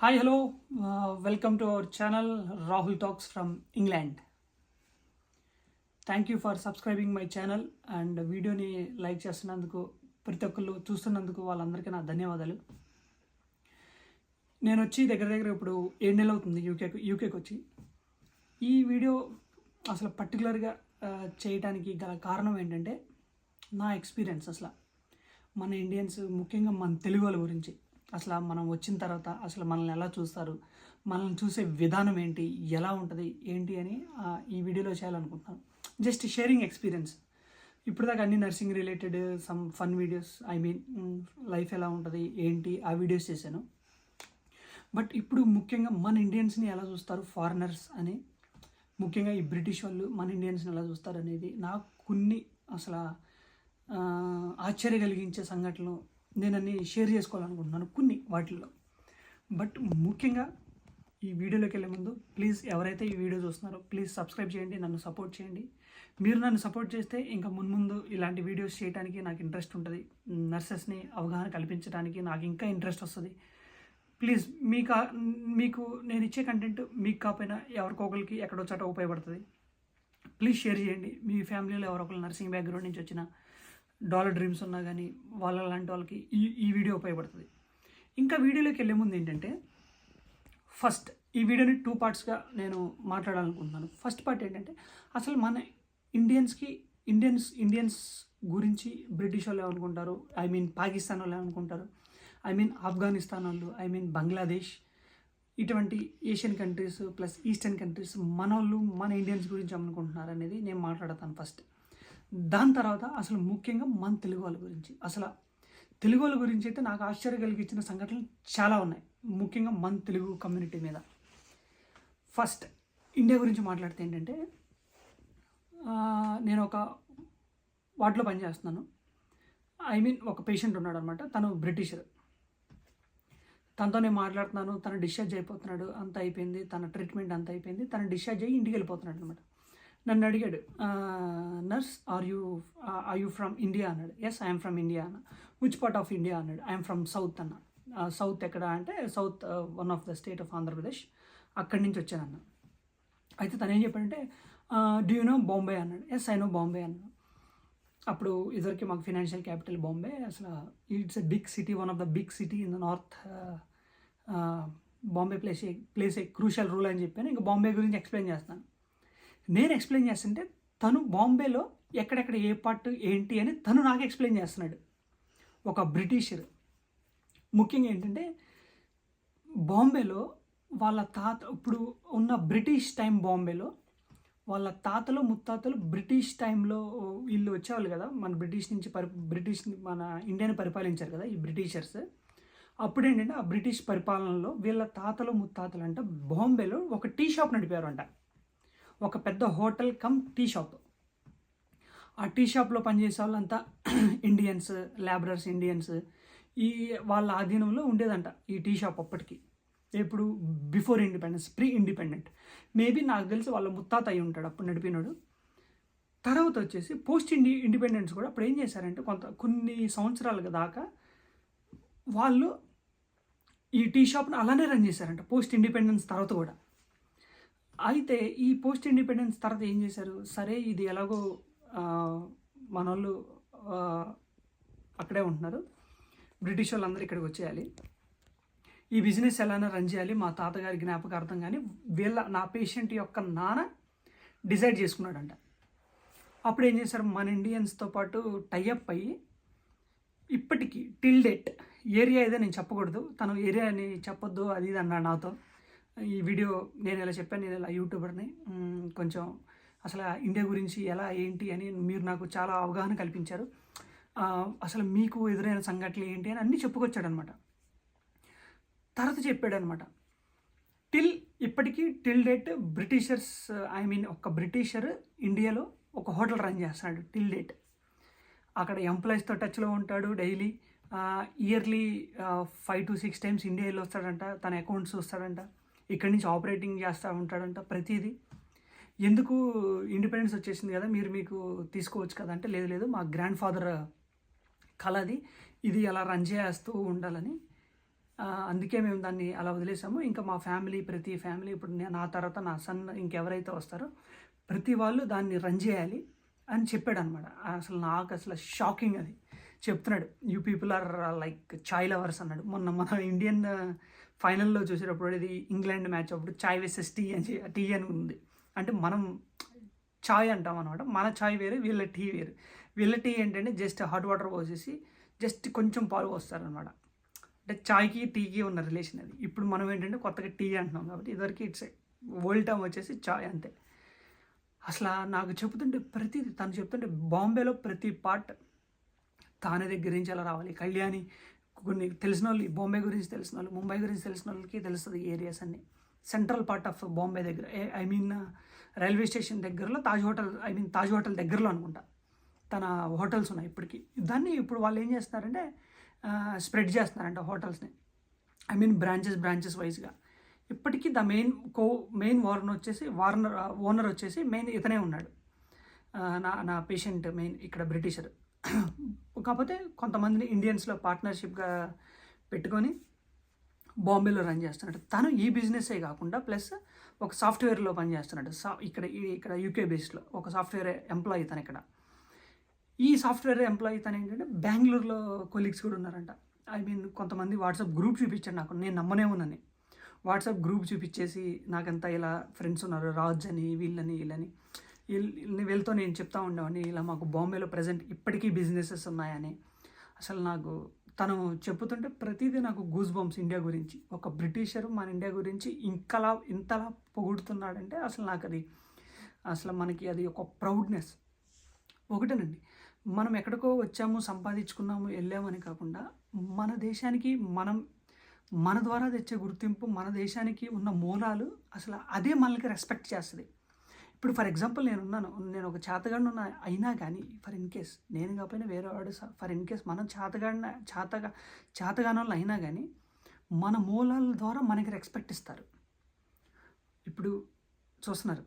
Hi hello welcome to our channel Rahul talks from England thank you for subscribing my channel and వీడియోని like చేస్తున్నందుకు ప్రతి ఒక్కళ్ళు చూస్తున్నందుకు వాళ్ళందరికీ నా ధన్యవాదాలు. నేను వచ్చి దగ్గర దగ్గర ఇప్పుడు ఏడు నెలలు అవుతుంది యూకేకి యూకేకి వచ్చి. ఈ వీడియో అసలు పర్టికులర్గా చేయడానికి గల కారణం ఏంటంటే నా ఎక్స్పీరియన్స్ అసలు. మన ఇండియన్స్ ముఖ్యంగా మన తెలుగు వాళ్ళ గురించి. అసలు మనం వచ్చిన తర్వాత అసలు మనల్ని ఎలా చూస్తారు? మనల్ని చూసే విధానం ఏంటి? ఎలా ఉంటుంది? ఏంటి అని ఈ వీడియోలో చేయాలనుకుంటున్నాను. Just sharing experience. ఇప్పుడు దాకా అన్ని nursing related some fun videos I mean life ఎలా ఉంటుంది? ఏంటి? ఆ వీడియోస్ చేశాను. బట్ ఇప్పుడు ముఖ్యంగా మన ఇండియన్స్ని ఎలా చూస్తారు? ఫారినర్స్ అని. ముఖ్యంగా ఈ బ్రిటిష్ వాళ్ళు మన ఇండియన్స్ని ఎలా చూస్తారు అనేది నాకు కొన్ని అసలు ఆశ్చర్య కలిగించే సంఘటనలు నేను అన్ని షేర్ చేసుకోవాలనుకుంటున్నాను కొన్ని వాటిల్లో. బట్ ముఖ్యంగా ఈ వీడియోలోకి వెళ్ళే ముందు ప్లీజ్ ఎవరైతే ఈ వీడియో చూస్తున్నారో ప్లీజ్ సబ్స్క్రైబ్ చేయండి నన్ను సపోర్ట్ చేయండి. మీరు నన్ను సపోర్ట్ చేస్తే ఇంకా మున్ముందు ఇలాంటి వీడియోస్ చేయడానికి నాకు ఇంట్రెస్ట్ ఉంటుంది. నర్సెస్ని అవగాహన కల్పించడానికి నాకు ఇంకా ఇంట్రెస్ట్ వస్తుంది. ప్లీజ్ మీకు మీకు నేను ఇచ్చే కంటెంట్ మీకు కాకపోయినా ఎవరికొకరికి ఎక్కడో చోట ఉపయోగపడుతుంది. ప్లీజ్ షేర్ చేయండి. మీ ఫ్యామిలీలో ఎవరొకరు నర్సింగ్ బ్యాక్గ్రౌండ్ నుంచి వచ్చిన డాలర్ డ్రీమ్స్ ఉన్నా కానీ వాళ్ళ లాంటి వాళ్ళకి ఈ ఈ వీడియో ఉపయోగపడుతుంది. ఇంకా వీడియోలోకి వెళ్ళే ముందు ఏంటంటే ఫస్ట్ ఈ వీడియోని టూ పార్ట్స్గా నేను మాట్లాడాలనుకుంటున్నాను. ఫస్ట్ పార్ట్ ఏంటంటే అసలు మన ఇండియన్స్కి ఇండియన్స్ ఇండియన్స్ గురించి బ్రిటిష్ వాళ్ళు ఏమనుకుంటారు? ఐ మీన్ పాకిస్తాన్ వాళ్ళు ఏమనుకుంటారు? ఐ మీన్ ఆఫ్ఘనిస్తాన్ వాళ్ళు ఐ మీన్ బంగ్లాదేశ్ ఇటువంటి Asian countries plus eastern countries మన వాళ్ళు మన ఇండియన్స్ గురించి ఏమనుకుంటున్నారు అనేది నేను మాట్లాడతాను ఫస్ట్ దాని తర్వాత అసలు ముఖ్యంగా మన తెలుగు వాళ్ళ గురించి. అసలు తెలుగు వాళ్ళ గురించి అయితే నాకు ఆశ్చర్య కలిగించిన సంఘటనలు చాలా ఉన్నాయి. ముఖ్యంగా మన తెలుగు కమ్యూనిటీ మీద. ఫస్ట్ ఇండియా గురించి మాట్లాడితే ఏంటంటే నేను ఒక వాటిలో పనిచేస్తున్నాను ఐ మీన్ ఒక పేషెంట్ ఉన్నాడు అనమాట తను బ్రిటిషర్. తనతో నేను మాట్లాడుతున్నాను తను డిశ్చార్జ్ అయిపోతున్నాడు అంత అయిపోయింది తన ట్రీట్మెంట్ అంత అయిపోయింది తను డిశ్చార్జ్ అయ్యి ఇంటికి వెళ్ళిపోతున్నాడు అనమాట నన్ను అడిగాడు nurse are you are you from India? అన్నాడు. ఎస్ ఐఎమ్ ఫ్రమ్ ఇండియా అన్న. విచ్ పార్ట్ ఆఫ్ ఇండియా అన్నాడు. ఐఎమ్ ఫ్రమ్ సౌత్ అన్న. సౌత్ ఎక్కడ? అంటే south one of the state of Andhra Pradesh అక్కడి నుంచి వచ్చానన్న అయితే తను ఏం చెప్పాడంటే డూ యూ నో బాంబే అన్నాడు. ఎస్ ఐ నో బాంబే అన్నాడు అప్పుడు ఇద్దరికి మాకు ఫినాన్షియల్ క్యాపిటల్ బాంబే అసలు it's a big city one of the big city in the north Bombay place place a crucial rule అని చెప్పాను. ఇంకా బాంబే గురించి ఎక్స్ప్లెయిన్ చేస్తాను. నేను ఎక్స్ప్లెయిన్ చేస్తుంటే తను బాంబేలో ఎక్కడెక్కడ ఏ పార్ట్ ఏంటి అని తను నాకు ఎక్స్ప్లెయిన్ చేస్తున్నాడు. ఒక బ్రిటిషర్. ముఖ్యంగా ఏంటంటే బాంబేలో వాళ్ళ తాత ఇప్పుడు ఉన్న బ్రిటిష్ టైం బాంబేలో వాళ్ళ తాతలు ముత్తాతలు బ్రిటిష్ టైంలో వీళ్ళు వచ్చేవాళ్ళు కదా మన బ్రిటిష్ నుంచి పరి బ్రిటిష్ మన ఇండియాని పరిపాలించారు కదా ఈ బ్రిటిషర్స్. అప్పుడు ఏంటంటే ఆ బ్రిటిష్ పరిపాలనలో వీళ్ళ తాతలు ముత్తాతలు అంట బాంబేలో ఒక టీ షాప్ నడిపారు అంట ఒక పెద్ద హోటల్ కమ్ టీ షాప్. ఆ టీ షాప్లో పనిచేసే వాళ్ళంతా ఇండియన్స్ లేబరర్స్ ఇండియన్స్. ఈ వాళ్ళ ఆధీనంలో ఉండేదంట ఈ టీ షాప్ అప్పటికి. ఎప్పుడు? Before independence pre independent. Maybe నాకు తెలిసి వాళ్ళ ముత్తాత అయి ఉంటాడు అప్పుడు నడిపినాడు. తర్వాత వచ్చేసి పోస్ట్ ఇండి ఇండిపెండెన్స్ కూడా అప్పుడు ఏం చేశారంటే కొంత కొన్ని సంవత్సరాల దాకా వాళ్ళు ఈ టీ షాప్ని అలానే రన్ చేశారంట పోస్ట్ ఇండిపెండెన్స్ తర్వాత కూడా. అయితే ఈ పోస్ట్ ఇండిపెండెన్స్ తర్వాత ఏం చేశారు? సరే ఇది ఎలాగో మన వాళ్ళు అక్కడే ఉంటున్నారు. బ్రిటిష్ వాళ్ళందరూ ఇక్కడికి వచ్చేయాలి. ఈ బిజినెస్ ఎలానో రన్ చేయాలి. మా తాతగారి జ్ఞాపకార్థం కానీ వీళ్ళ నా పేషెంట్ యొక్క నాన్న డిసైడ్ చేసుకున్నాడంట. అప్పుడు ఏం చేశారు? మన ఇండియన్స్తో పాటు టైఅప్ అయ్యి ఇప్పటికీ టిల్ డేట్ ఏరియా ఏదో నేను చెప్పకూడదు. తను ఏరియా అని చెప్పొద్దు అది ఇది అన్నాడు నాతో. ఈ వీడియో నేను ఇలా చెప్పాను నేను ఇలా యూట్యూబర్ని. కొంచెం అసలు ఇండియా గురించి ఎలా ఏంటి అని మీరు నాకు చాలా అవగాహన కల్పించారు. అసలు మీకు ఎదురైన సంఘటనలు ఏంటి అని అన్నీ చెప్పుకొచ్చాడు అనమాట తర్వాత చెప్పాడు అనమాట టిల్ ఇప్పటికీ till date Britishers I mean ఒక బ్రిటిషర్ ఇండియాలో ఒక హోటల్ రన్ చేస్తున్నాడు టిల్ డేట్. అక్కడ ఎంప్లాయీస్తో టచ్లో ఉంటాడు daily. Yearly five to six times India వెళ్ళి వస్తాడంట తన అకౌంట్స్ వస్తాడంట ఇక్కడి నుంచి ఆపరేటింగ్ చేస్తూ ఉంటాడంట ప్రతిదీ. ఎందుకు ఇండిపెండెన్స్ వచ్చేసింది కదా మీరు మీకు తీసుకోవచ్చు కదా అంటే లేదు లేదు మా గ్రాండ్ ఫాదర్ కళ అది. ఇది అలా రన్ చేస్తూ ఉండాలని. అందుకే మేము దాన్ని అలా వదిలేసాము. ఇంకా మా ఫ్యామిలీ ప్రతి ఫ్యామిలీ ఇప్పుడు నా తర్వాత నా సన్ ఇంకెవరైతే వస్తారో ప్రతి వాళ్ళు దాన్ని రన్ చేయాలి అని చెప్పాడు అనమాట అసలు నాకు అసలు షాకింగ్ అది. చెప్తున్నాడు you people are like chai lovers అన్నాడు. మొన్న మన ఇండియన్ ఫైనల్లో చూసేటప్పుడు ఇది ఇంగ్లాండ్ మ్యాచ్ అప్పుడు చాయ్ వేసెస్ టీ అని టీ అని ఉంది. అంటే మనం చాయ్ అంటాం అనమాట మన చాయ్ వేరు వీళ్ళ టీ వేరు. వీళ్ళ టీ ఏంటంటే జస్ట్ హాట్ వాటర్ పోసేసి జస్ట్ కొంచెం పాలు పోస్తారనమాట అంటే చాయ్కి టీకి ఉన్న రిలేషన్ అది. ఇప్పుడు మనం ఏంటంటే కొత్తగా టీ అంటున్నాం కాబట్టి ఇదివరకు ఇట్స్ ఓల్డ్ టర్మ్ వచ్చేసి చాయ్ అంతే. అసలు నాకు చెబుతుంటే ప్రతిదీ తను చెప్తుంటే బాంబేలో ప్రతి పార్ట్ తానే దగ్గర నుంచి ఎలా రావాలి. కళ్యాణి కొన్ని తెలిసిన వాళ్ళు బాంబే గురించి తెలిసిన వాళ్ళు ముంబై గురించి తెలిసిన వాళ్ళకి తెలుస్తుంది ఏరియాస్ అన్ని. సెంట్రల్ పార్ట్ ఆఫ్ బాంబే దగ్గర ఐ మీన్ రైల్వే స్టేషన్ దగ్గరలో Taj hotel I mean Taj hotel దగ్గరలో అనుకుంటా. తన హోటల్స్ ఉన్నాయి ఇప్పటికీ. దాన్ని ఇప్పుడు వాళ్ళు ఏం చేస్తున్నారంటే స్ప్రెడ్ చేస్తున్నారంట హోటల్స్ని ఐ మీన్ బ్రాంచెస్ బ్రాంచెస్ వైజ్గా ఇప్పటికీ the main co main owner వచ్చేసి వార్నర్ ఓనర్ వచ్చేసి మెయిన్ ఇతనే ఉన్నాడు. నా నా పేషెంట్ మెయిన్ ఇక్కడ బ్రిటిషర్. కాకపోతే కొంతమందిని ఇండియన్స్లో పార్ట్నర్షిప్గా పెట్టుకొని బాంబేలో రన్ చేస్తున్నాడు. తను ఈ బిజినెస్సే కాకుండా ప్లస్ ఒక సాఫ్ట్వేర్లో పనిచేస్తున్నాడు సా ఇక్కడ ఈ- ఇక్కడ యూకే బేస్డ్లో ఒక సాఫ్ట్వేర్ ఎంప్లాయీ తను ఇక్కడ. ఈ సాఫ్ట్వేర్ ఎంప్లాయీ తను ఏంటంటే బెంగళూరులో కొలీగ్స్ కూడా ఉన్నారంట. ఐ మీన్ కొంతమంది వాట్సాప్ గ్రూప్ చూపించాడు నాకు. నేను నమ్మనే ఉన్నాను. వాట్సాప్ గ్రూప్ చూపించేసి నాకంతా ఇలా ఫ్రెండ్స్ ఉన్నారు? రాజ్ అని వీళ్ళని వీళ్ళని. వీళ్ళతో నేను చెప్తా ఉండేవాడిని ఇలా మాకు బాంబేలో ప్రజెంట్ ఇప్పటికీ బిజినెసెస్ ఉన్నాయని. అసలు నాకు తను చెప్పుతుంటే ప్రతిదీ నాకు గూస్ బంప్స్ ఇండియా గురించి. ఒక బ్రిటిషరు మన ఇండియా గురించి ఇంకలా ఇంతలా పొగుడుతున్నాడంటే అసలు నాకు అది అసలు మనకి అది ఒక ప్రౌడ్నెస్ ఒకటేనండి మనం ఎక్కడికో వచ్చాము సంపాదించుకున్నాము వెళ్ళామని కాకుండా మన దేశానికి మనం మన ద్వారా తెచ్చే గుర్తింపు మన దేశానికి ఉన్న మూలాలు అసలు అదే మనకి రెస్పెక్ట్ చేస్తుంది. ఇప్పుడు ఫర్ ఎగ్జాంపుల్ నేను ఉన్నాను నేను ఒక చేతగాడిని ఉన్న అయినా కానీ ఫర్ ఇన్ కేస్ నేను కాకపోయినా వేరే వాడు ఫర్ ఇన్ కేస్ మనం చేతగాడిన చేతగా చేతగాని వాళ్ళు అయినా కానీ మన మూలాల ద్వారా మనకి రెస్పెక్ట్ ఇస్తారు. ఇప్పుడు చూస్తున్నారు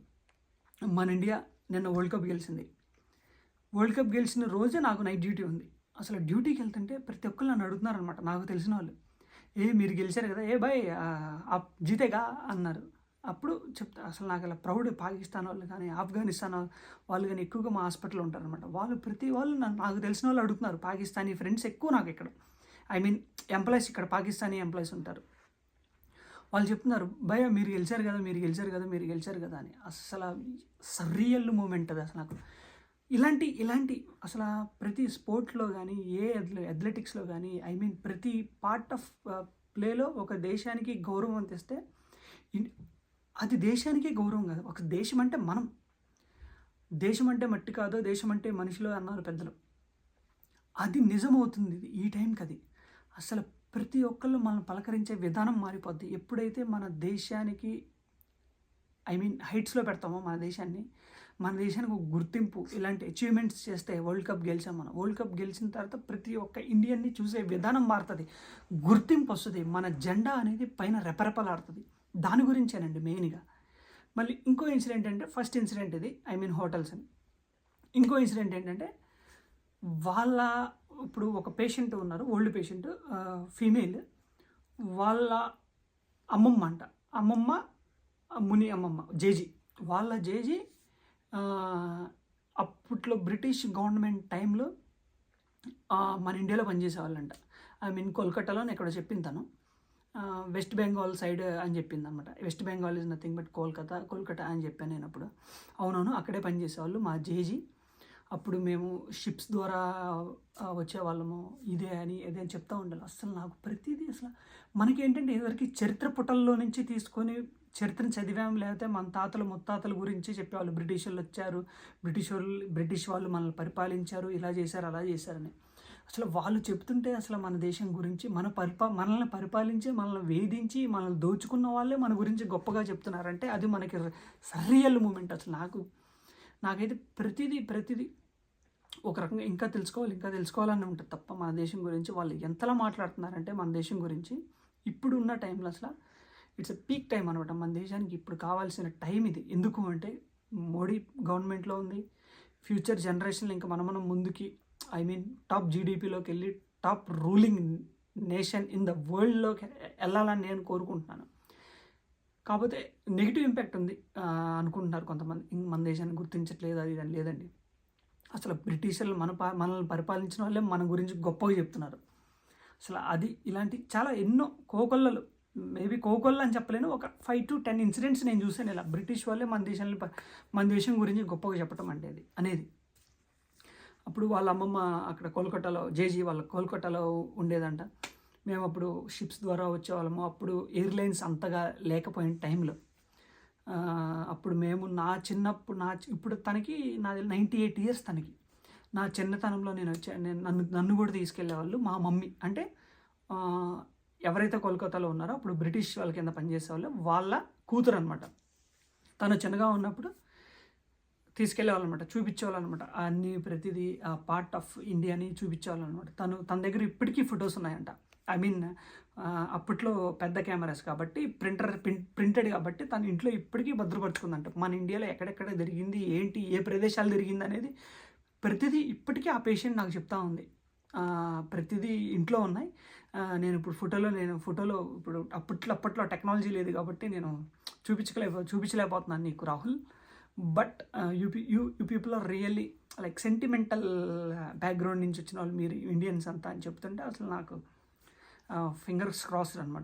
మన ఇండియా నిన్న వరల్డ్ కప్ గెలిచింది. వరల్డ్ కప్ గెలిచిన రోజే నాకు నైట్ డ్యూటీ ఉంది. అసలు డ్యూటీకి వెళ్తుంటే ప్రతి ఒక్కరు నన్ను అడుగుతున్నారు అనమాట నాకు తెలిసిన వాళ్ళు ఏ మీరు గెలిచారు కదా ఏ బాయ్ జీతేగా? అన్నారు. అప్పుడు చెప్తా అసలు నాకు అలా ప్రౌడ్ పాకిస్తాన్ వాళ్ళు కానీ ఆఫ్ఘనిస్తాన్ వాళ్ళు కానీ ఎక్కువగా మా హాస్పిటల్లో ఉంటారనమాట వాళ్ళు ప్రతి వాళ్ళు నాకు తెలిసిన వాళ్ళు అడుగుతున్నారు పాకిస్తానీ ఫ్రెండ్స్ ఎక్కువ నాకు ఇక్కడ. ఐ మీన్ ఎంప్లాయీస్ ఇక్కడ పాకిస్తానీ ఎంప్లాయీస్ ఉంటారు. వాళ్ళు చెప్తున్నారు భయ మీరు గెలిచారు కదా మీరు గెలిచారు కదా మీరు గెలిచారు కదా అని. అసలు సర్రియల్ మూమెంట్ అది అసలు నాకు. ఇలాంటి ఇలాంటి అసలు ప్రతి స్పోర్ట్లో కానీ ఏ అథ్లెటిక్స్లో కానీ ఐ మీన్ ప్రతి పార్ట్ ఆఫ్ ప్లేలో ఒక దేశానికి గౌరవం తెస్తే అది దేశానికే గౌరవం కాదు. ఒక దేశం అంటే మనం. దేశం అంటే మట్టి కాదో దేశం అంటే మనిషిలో అన్నారు పెద్దలు. అది నిజమవుతుంది. ఇది ఈ టైంకి అది. అసలు ప్రతి ఒక్కళ్ళు మనం పలకరించే విధానం మారిపోద్ది. ఎప్పుడైతే మన దేశానికి ఐ మీన్ హైట్స్లో పెడతామో మన దేశాన్ని మన దేశానికి ఒక గుర్తింపు ఇలాంటి అచీవ్మెంట్స్ చేస్తే వరల్డ్ కప్ గెలిచాం మనం. వరల్డ్ కప్ గెలిచిన తర్వాత ప్రతి ఒక్క ఇండియన్ని చూసే విధానం మారుతుంది. గుర్తింపు వస్తుంది. మన జెండా అనేది పైన రెపరెపలాడుతుంది. దాని గురించేనండి మెయిన్గా. మళ్ళీ ఇంకో ఇన్సిడెంట్ అంటే ఫస్ట్ ఇన్సిడెంట్ ఇది ఐ మీన్ హోటల్స్ అని. ఇంకో ఇన్సిడెంట్ ఏంటంటే వాళ్ళ ఇప్పుడు ఒక పేషెంట్ ఉన్నారు ఓల్డ్ పేషెంట్ ఫీమేల్. వాళ్ళ అమ్మమ్మ అంట. అమ్మమ్మ ముని అమ్మమ్మ జేజీ. వాళ్ళ జేజీ అప్పట్లో బ్రిటిష్ గవర్నమెంట్ టైంలో మన ఇండియాలో పనిచేసేవాళ్ళంట. ఐ మీన్ కోల్కతాలో ఎక్కడో చెప్పింది తను. వెస్ట్ బెంగాల్ సైడ్ అని చెప్పింది అనమాట West Bengal is nothing but Kolkata Kolkata అని చెప్పాను నేను అప్పుడు. అవునవును అక్కడే పనిచేసేవాళ్ళు మా జేజీ. అప్పుడు మేము షిప్స్ ద్వారా వచ్చేవాళ్ళము ఇదే అని ఇదే అని చెప్తూ ఉండాలి. అసలు నాకు ప్రతిదీ అసలు మనకేంటంటే ఇదివరకు చరిత్ర పుటల్లో నుంచి తీసుకొని చరిత్రను చదివాం లేకపోతే మన తాతలు ముత్తాతల గురించి చెప్పేవాళ్ళు. బ్రిటిష్ వాళ్ళు వచ్చారు బ్రిటిష్ వాళ్ళు బ్రిటిష్ వాళ్ళు మనల్ని పరిపాలించారు ఇలా చేశారు అలా చేశారని. అసలు వాళ్ళు చెప్తుంటే అసలు మన దేశం గురించి మన పరిపా మనల్ని పరిపాలించి మనల్ని వేధించి మనల్ని దోచుకున్న వాళ్ళే మన గురించి గొప్పగా చెప్తున్నారంటే అది మనకి సర్రియల్ మూమెంట్ అసలు నాకు. నాకైతే ప్రతిదీ ప్రతిదీ ఒక రకంగా ఇంకా తెలుసుకోవాలి ఇంకా తెలుసుకోవాలని ఉంటుంది తప్ప మన దేశం గురించి వాళ్ళు ఎంతలా మాట్లాడుతున్నారంటే మన దేశం గురించి. ఇప్పుడు ఉన్న టైంలో అసలు ఇట్స్ ఎ పీక్ టైం అనమాట మన దేశానికి ఇప్పుడు కావాల్సిన టైం ఇది. ఎందుకు అంటే మోడీ గవర్నమెంట్లో ఉంది. ఫ్యూచర్ జనరేషన్లో ఇంకా మనం మనం ముందుకి ఐ మీన్ టాప్ జీడిపిలోకి వెళ్ళి top ruling nation in the వరల్డ్లోకి వెళ్ళాలని నేను కోరుకుంటున్నాను. కాకపోతే నెగిటివ్ ఇంపాక్ట్ ఉంది అనుకుంటున్నారు కొంతమంది. మన దేశాన్ని గుర్తించట్లేదు అది అని లేదండి. అసలు బ్రిటిషర్లు మన మనల్ని పరిపాలించిన వాళ్ళే మన గురించి గొప్పగా చెప్తున్నారు. అసలు అది ఇలాంటి చాలా ఎన్నో కోకొల్లలు మేబీ కోకొల్ల అని చెప్పలేను ఒక ఫైవ్ టు టెన్ ఇన్సిడెంట్స్ నేను చూసాను ఇలా. బ్రిటిష్ వాళ్ళే మన దేశాన్ని మన దేశం గురించి గొప్పగా చెప్పటం అంటే అది అనేది. అప్పుడు వాళ్ళ అమ్మమ్మ అక్కడ కోల్కతాలో జేజీ వాళ్ళ కోల్కతాలో ఉండేదంట. మేము అప్పుడు షిప్స్ ద్వారా వచ్చేవాళ్ళము. అప్పుడు ఎయిర్లైన్స్ అంతగా లేకపోయిన టైంలో. అప్పుడు మేము నా చిన్నప్పుడు నా ఇప్పుడు తనకి నాది నైంటీ ఎయిట్ ఇయర్స్ తనకి. నా చిన్నతనంలో నేను వచ్చా నేను నన్ను నన్ను కూడా తీసుకెళ్ళేవాళ్ళు మా మమ్మీ. అంటే ఎవరైతే కోల్కతాలో ఉన్నారో అప్పుడు బ్రిటిష్ వాళ్ళ కింద పనిచేసేవాళ్ళు వాళ్ళ కూతురు అనమాట తను చిన్నగా ఉన్నప్పుడు తీసుకెళ్ళేవాళ్ళనమాట చూపించేవాళ్ళనమాట. అన్ని ప్రతిదీ ఆ పార్ట్ ఆఫ్ ఇండియాని చూపించేవాళ్ళనమాట. తను తన దగ్గర ఇప్పటికీ ఫొటోస్ ఉన్నాయంట. ఐ మీన్ అప్పట్లో పెద్ద కెమెరాస్ కాబట్టి ప్రింటర్ ప్రింటెడ్ కాబట్టి తను ఇంట్లో ఇప్పటికీ భద్రపరుచుకుందంట. మన ఇండియాలో ఎక్కడెక్కడ జరిగింది ఏంటి ఏ ప్రదేశాలు జరిగింది అనేది ప్రతిదీ ఇప్పటికీ ఆ పేషెంట్ నాకు చెప్తా ఉంది. ప్రతిదీ ఇంట్లో ఉన్నాయి. నేను ఇప్పుడు ఫోటోలో నేను ఫోటోలో ఇప్పుడు అప్పట్లో అప్పట్లో టెక్నాలజీ లేదు కాబట్టి నేను చూపించలేకపో చూపించలేకపోతున్నాను నీకు Rahul. But you you you people are really like sentimental background నుంచి వచ్చిన వాళ్ళు మీరు ఇండియన్స్ అంతా అని చెప్తుంటే అసలు నాకు ఫింగర్స్ క్రాస్డ్ అనమాట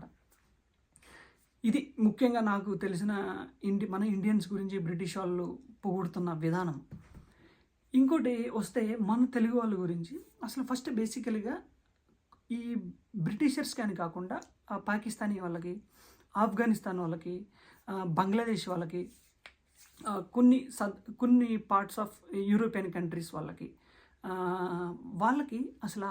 ఇది ముఖ్యంగా నాకు తెలిసిన ఇండి మన ఇండియన్స్ గురించి బ్రిటిష్ వాళ్ళు పొగుడుతున్న విధానం. ఇంకోటి వస్తే మన తెలుగు వాళ్ళ గురించి అసలు ఫస్ట్ బేసికల్గా ఈ బ్రిటిషర్స్ కానీ కాకుండా పాకిస్తానీ వాళ్ళకి ఆఫ్ఘనిస్తాన్ వాళ్ళకి బంగ్లాదేశ్ వాళ్ళకి కొన్ని సద్ కొన్ని పార్ట్స్ ఆఫ్ యూరోపియన్ కంట్రీస్ వాళ్ళకి. వాళ్ళకి అసలు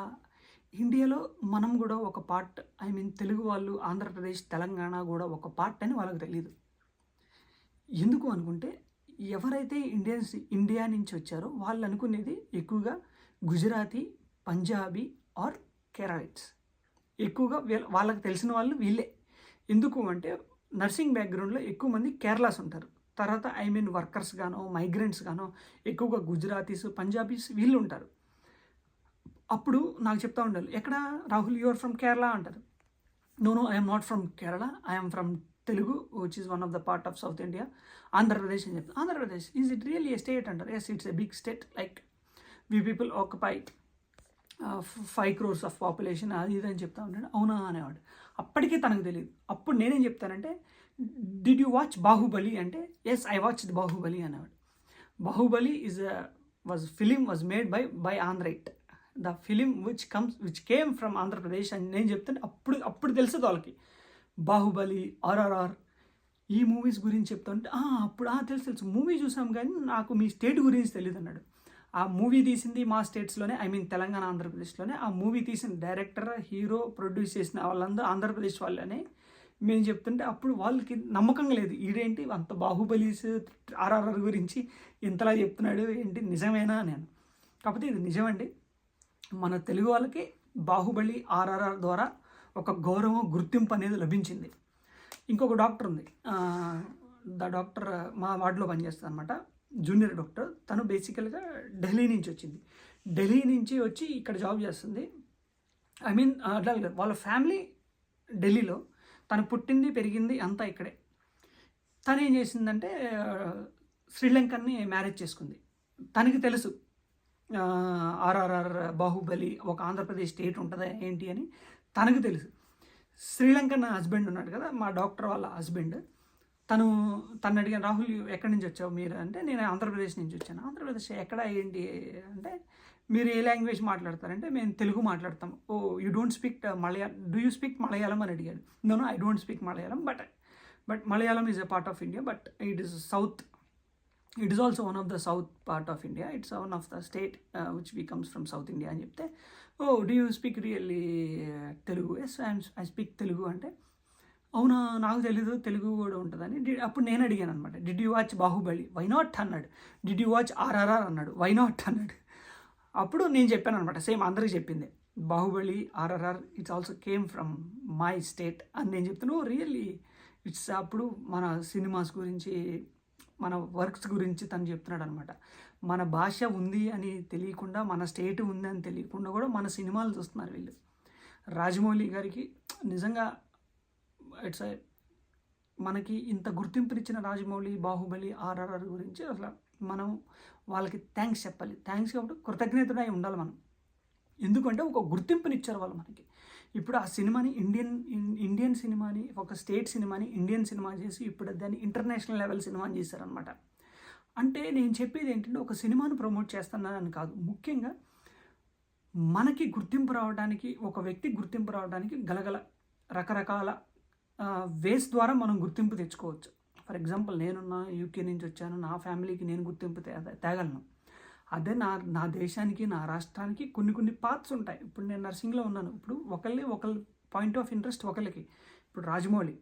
ఇండియాలో మనం కూడా ఒక పార్ట్ ఐ మీన్ తెలుగు వాళ్ళు ఆంధ్రప్రదేశ్ తెలంగాణ కూడా ఒక పార్ట్ అని వాళ్ళకి తెలియదు ఎందుకు అనుకుంటే ఎవరైతే ఇండియన్స్ ఇండియా నుంచి వచ్చారో వాళ్ళు అనుకునేది ఎక్కువగా గుజరాతీ పంజాబీ ఆర్ కేరళైట్స్ ఎక్కువగా వీళ్ళ వాళ్ళకి తెలిసిన వాళ్ళు వీళ్ళే. ఎందుకు అంటే నర్సింగ్ బ్యాక్గ్రౌండ్లో ఎక్కువ మంది కేరళాస్ ఉంటారు. తర్వాత ఐ మీన్ వర్కర్స్ గానో మైగ్రెంట్స్ గానో ఎక్కువగా గుజరాతీస్ పంజాబీస్ వీళ్ళు ఉంటారు. అప్పుడు నాకు చెప్తా ఉండాలి ఎక్కడ రాహుల్ యూఆర్ ఫ్రమ్ కేరళ అంటారు. No no I'm not from Kerala I'm from Telugu which is one of the part of south India Andhra Pradesh అని చెప్తాను Andhra Pradesh is it really a state అంటారు? Yes it's a big state like we people occupy five crores of population అది ఇది అని చెప్తా ఉంటాడు అవునా అనేవాడు. అప్పటికే తనకు తెలియదు అప్పుడు నేనేం చెప్తానంటే డిడ్ యూ వాచ్ బాహుబలి అంటే yes I watch the Baahubali అనేవాడు Baahubali is was film was made by by Andhraite the film which comes which came from Andhra Pradesh అని నేను చెప్తాను అప్పుడు అప్పుడు తెలుసు వాళ్ళకి. బాహుబలి ఆర్ఆర్ఆర్ ఈ మూవీస్ గురించి చెప్తుంటే "ఆ, అప్పుడు తెలుసు తెలుసు. మూవీ చూసాం కానీ నాకు మీ స్టేట్ గురించి తెలియదు అన్నాడు ఆ మూవీ తీసింది మా స్టేట్స్లోనే ఐ మీన్ తెలంగాణ ఆంధ్రప్రదేశ్లోనే. ఆ మూవీ తీసిన డైరెక్టర్ హీరో ప్రొడ్యూస్ చేసిన వాళ్ళందరూ ఆంధ్రప్రదేశ్ వాళ్ళనే. మేము చెప్తుంటే అప్పుడు వాళ్ళకి నమ్మకం లేదు. ఈడేంటి అంత బాహుబలీస్ ఆర్ఆర్ఆర్ గురించి ఇంతలా చెప్తున్నాడు ఏంటి నిజమేనా నేను. కాకపోతే ఇది నిజమండి. మన తెలుగు వాళ్ళకి బాహుబలి ఆర్ఆర్ఆర్ ద్వారా ఒక గౌరవం గుర్తింపు అనేది లభించింది. ఇంకొక డాక్టర్ ఉంది. ద డాక్టర్ మా వార్డులో పనిచేస్తుంది అనమాట జూనియర్ డాక్టర్ తను బేసికల్గా ఢిల్లీ నుంచి వచ్చింది. ఢిల్లీ నుంచి వచ్చి ఇక్కడ జాబ్ చేస్తుంది. ఐ మీన్ అట్లా వాళ్ళ ఫ్యామిలీ ఢిల్లీలో తను పుట్టింది పెరిగింది అంతా ఇక్కడే. తను ఏం చేసిందంటే శ్రీలంకని శ్రీలంకన్ని మ్యారేజ్ చేసుకుంది. తనకి తెలుసు ఆర్ఆర్ఆర్ బాహుబలి ఒక ఆంధ్రప్రదేశ్ స్టేట్ ఉంటుందా ఏంటి అని తనకు తెలుసు. శ్రీలంకన్ హస్బెండ్ ఉన్నాడు కదా మా డాక్టర్ వాళ్ళ హస్బెండ్. తను తను అడిగాను రాహుల్ ఎక్కడి నుంచి వచ్చావు మీరు? అంటే నేను ఆంధ్రప్రదేశ్ నుంచి వచ్చాను. ఆంధ్రప్రదేశ్ ఎక్కడ ఏంటి? అంటే మీరు ఏ లాంగ్వేజ్ మాట్లాడతారంటే మేము తెలుగు మాట్లాడతాం. ఓ you don't speak Malayalam do you speak Malayalam అని అడిగాడు. No I don't speak Malayalam but but Malayalam is a part of India but it is south. It is also one of the south part of India. It's one of the state which we comes from south India అని చెప్తే ఓ do you speak really Telugu? Yes I I speak Telugu అంటే అవునా? నాకు తెలీదు. తెలుగు కూడా ఉంటుందని. అప్పుడు నేను అడిగాను అనమాట. Did you watch Baahubali why not అన్నాడు. Did you watch R R R అన్నాడు. వై నాట్ అన్నాడు. అప్పుడు నేను చెప్పాను అనమాట. సేమ్ అందరికి చెప్పింది. Baahubali R R R it's also came from my state అని నేను చెప్తాను రియల్లీ ఇట్స్ అప్పుడు మన సినిమాస్ గురించి మన వర్క్స్ గురించి తను చెప్తున్నాడు అనమాట. మన భాష ఉంది అని తెలియకుండా మన స్టేట్ ఉంది అని తెలియకుండా కూడా మన సినిమాలు చూస్తున్నారు వీళ్ళు. రాజమౌళి గారికి నిజంగా ఇట్స్ మనకి ఇంత గుర్తింపునిచ్చిన రాజమౌళి బాహుబలి ఆర్ఆర్ఆర్ గురించి అసలు మనం వాళ్ళకి థ్యాంక్స్ చెప్పాలి. థ్యాంక్స్ కాబట్టి కృతజ్ఞతడై ఉండాలి మనం. ఎందుకంటే ఒక గుర్తింపునిచ్చారు వాళ్ళు మనకి. ఇప్పుడు ఆ సినిమాని ఇండియన్ ఇండియన్ సినిమాని ఒక స్టేట్ సినిమాని ఇండియన్ సినిమా చేసి ఇప్పుడు దాన్ని ఇంటర్నేషనల్ లెవెల్ సినిమాని చేశారనమాట అంటే నేను చెప్పేది ఏంటంటే ఒక సినిమాను ప్రమోట్ చేస్తున్నానని కాదు. ముఖ్యంగా మనకి గుర్తింపు రావడానికి ఒక వ్యక్తి గుర్తింపు రావడానికి గలగల రకరకాల వేస్ ద్వారా మనం గుర్తింపు తెచ్చుకోవచ్చు. ఫర్ ఎగ్జాంపుల్ నేనున్న యూకే నుంచి వచ్చాను నా ఫ్యామిలీకి నేను గుర్తింపు తే తేగలను. అదే నా నా దేశానికి నా రాష్ట్రానికి కొన్ని కొన్ని పార్ట్స్ ఉంటాయి. ఇప్పుడు నేను నర్సింగ్లో ఉన్నాను. ఇప్పుడు ఒకళ్ళని ఒకళ్ళ పాయింట్ ఆఫ్ ఇంట్రెస్ట్ ఒకళ్ళకి. ఇప్పుడు Rajamouli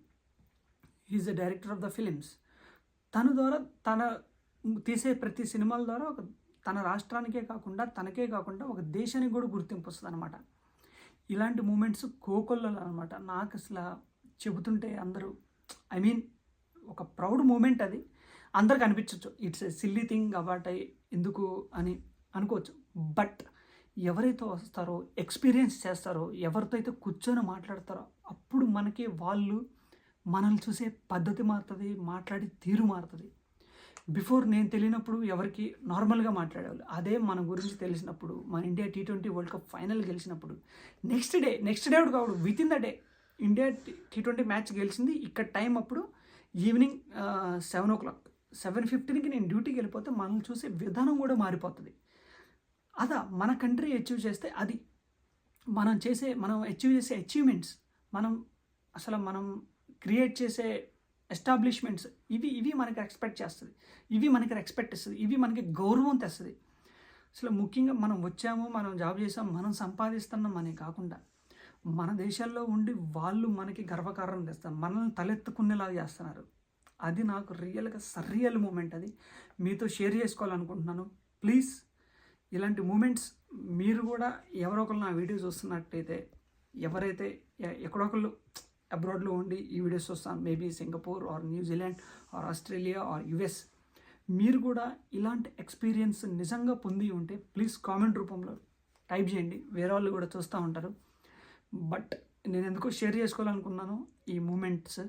is the director of the films తన ద్వారా తన తీసే ప్రతి సినిమాల ద్వారా ఒక తన రాష్ట్రానికే కాకుండా తనకే కాకుండా ఒక దేశానికి కూడా గుర్తింపు వస్తుంది అనమాట ఇలాంటి మూమెంట్స్ కోకొల్లలు అనమాట నాకు అసలు చెబుతుంటే అందరూ ఐ మీన్ ఒక ప్రౌడ్ మూమెంట్ అది. అందరికి అనిపించవచ్చు it's a silly thing about ఎందుకు? అని అనుకోవచ్చు. బట్ ఎవరైతే వస్తారో ఎక్స్పీరియన్స్ చేస్తారో ఎవరితో అయితే కూర్చొని మాట్లాడతారో అప్పుడు మనకి వాళ్ళు మనల్ని చూసే పద్ధతి మారుతుంది మాట్లాడే తీరు మారుతుంది. బిఫోర్ నేను తెలియనప్పుడు ఎవరికి నార్మల్గా మాట్లాడేవాళ్ళు. అదే మన గురించి తెలిసినప్పుడు మన India T twenty world cup final గెలిచినప్పుడు. Next day next day కావడు with in the day India T twenty match గెలిచింది. ఇక్కడ టైం అప్పుడు evening seven o'clock. Seven ఫిఫ్టీన్కి నేను డ్యూటీకి వెళ్ళిపోతే మనల్ని చూసే విధానం కూడా మారిపోతుంది. అదా మన కంట్రీ అచీవ్ చేస్తే అది మనం చేసే మనం అచీవ్ చేసే అచీవ్మెంట్స్ మనం అసలు మనం క్రియేట్ చేసే ఎస్టాబ్లిష్మెంట్స్ ఇవి ఇవి మనకి ఎక్స్పెక్ట్ చేస్తుంది. ఇవి మనకి రెస్పెక్ట్ ఇస్తుంది. ఇవి మనకి గౌరవం తెస్తుంది. అసలు ముఖ్యంగా మనం వచ్చాము మనం జాబ్ చేసాము మనం సంపాదిస్తున్నాం అనే కాకుండా మన దేశాల్లో ఉండి వాళ్ళు మనకి గర్వకారణం తెస్తారు. మనల్ని తలెత్తుకునేలాగా చేస్తున్నారు. అది నాకు రియల్గా సర్రియల్ మూమెంట్ అది. మీతో షేర్ చేసుకోవాలనుకుంటున్నాను. ప్లీజ్ ఇలాంటి మూమెంట్స్ మీరు కూడా ఎవరో ఒకరు నా వీడియో చూస్తున్నట్టయితే ఎవరైతే ఎక్కడొకళ్ళు అబ్రాడ్లో ఉండి ఈ వీడియోస్ చూస్తాను. Maybe Singapore or New Zealand or Australia or US. మీరు కూడా ఇలాంటి ఎక్స్పీరియన్స్ నిజంగా పొంది ఉంటే ప్లీజ్ కామెంట్ రూపంలో టైప్ చేయండి. వేరే వాళ్ళు కూడా చూస్తూ ఉంటారు. బట్ నేను ఎందుకో షేర్ చేసుకోవాలనుకున్నాను ఈ మూమెంట్స్.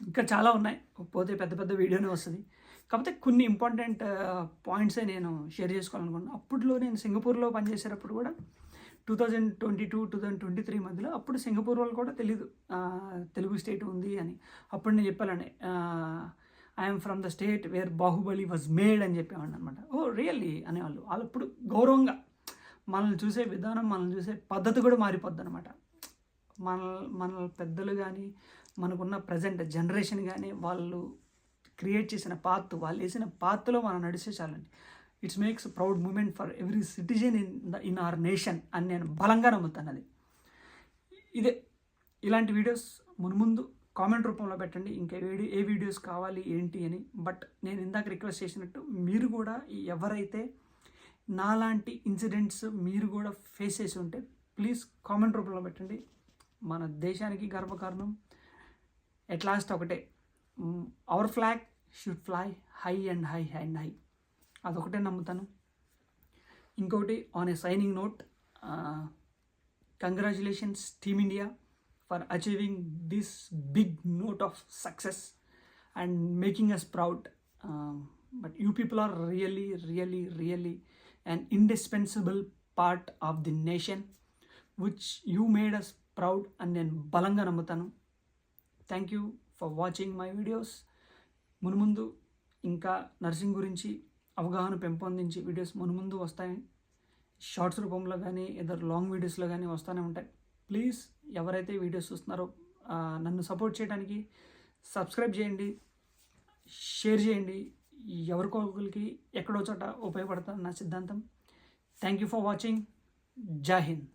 ఇంకా చాలా ఉన్నాయి. పోతే పెద్ద పెద్ద వీడియోనే వస్తుంది. కాకపోతే కొన్ని ఇంపార్టెంట్ పాయింట్సే నేను షేర్ చేసుకోవాలనుకున్నాను. అప్పట్లో నేను సింగపూర్లో పనిచేసేటప్పుడు కూడా two thousand twenty two two thousand twenty three మధ్యలో అప్పుడు సింగపూర్ వాళ్ళు కూడా తెలియదు తెలుగు స్టేట్ ఉంది అని. అప్పుడు నేను చెప్పాలండి I'm from the state where Baahubali was made అని చెప్పేవాడిని అనమాట. Oh, ఓ రియల్లీ అనేవాళ్ళు. వాళ్ళు అప్పుడు గౌరవంగా మనల్ని చూసే విధానం మనల్ని చూసే పద్ధతి కూడా మారిపోద్ది అనమాట మన మన పెద్దలు కానీ మనకున్న ప్రజెంట్ జనరేషన్ కానీ వాళ్ళు క్రియేట్ చేసిన పాత్ వాళ్ళు వేసిన పాత్లో మనం నడిచే చాలండి. It's makes proud moment for every citizen in the in our nation అని నేను బలంగా నమ్ముతాను అది. ఇదే ఇలాంటి వీడియోస్ మున్ముందు కామెంట్ రూపంలో పెట్టండి. ఇంకా వీడియో ఏ వీడియోస్ కావాలి ఏంటి అని. బట్ నేను ఇందాక రిక్వెస్ట్ చేసినట్టు మీరు కూడా ఎవరైతే నాలాంటి ఇన్సిడెంట్స్ మీరు కూడా ఫేస్ చేసి ఉంటే ప్లీజ్ కామెంట్ రూపంలో పెట్టండి. మన దేశానికి గర్వకారణం. ఎట్ లాస్ట్ ఒకటే. Our flag should fly high and high and high అదొకటే నమ్ముతాను. ఇంకొకటి on a shining note congratulations team India for achieving this big note of success and making us proud but you people are really really really and indispensable part of the nation which you made us proud and నేను బలంగా నమ్ముతాను thank you for watching my videos మునుముందు ఇంకా nursing గురించి అవగాహన పెంపొందించి videos మునుముందు వస్తాయి shorts రూపంలో కానీ ఇద్దరు లాంగ్ వీడియోస్లో కానీ వస్తూనే ఉంటాయి ప్లీజ్ ఎవరైతే వీడియోస్ చూస్తున్నారో నన్ను సపోర్ట్ చేయడానికి సబ్స్క్రైబ్ చేయండి షేర్ చేయండి ఎవరికొకరికి ఎక్కడో చోట ఉపయోగపడతాను నా సిద్ధాంతం. థ్యాంక్ యూ ఫర్ వాచింగ్ జై హింద్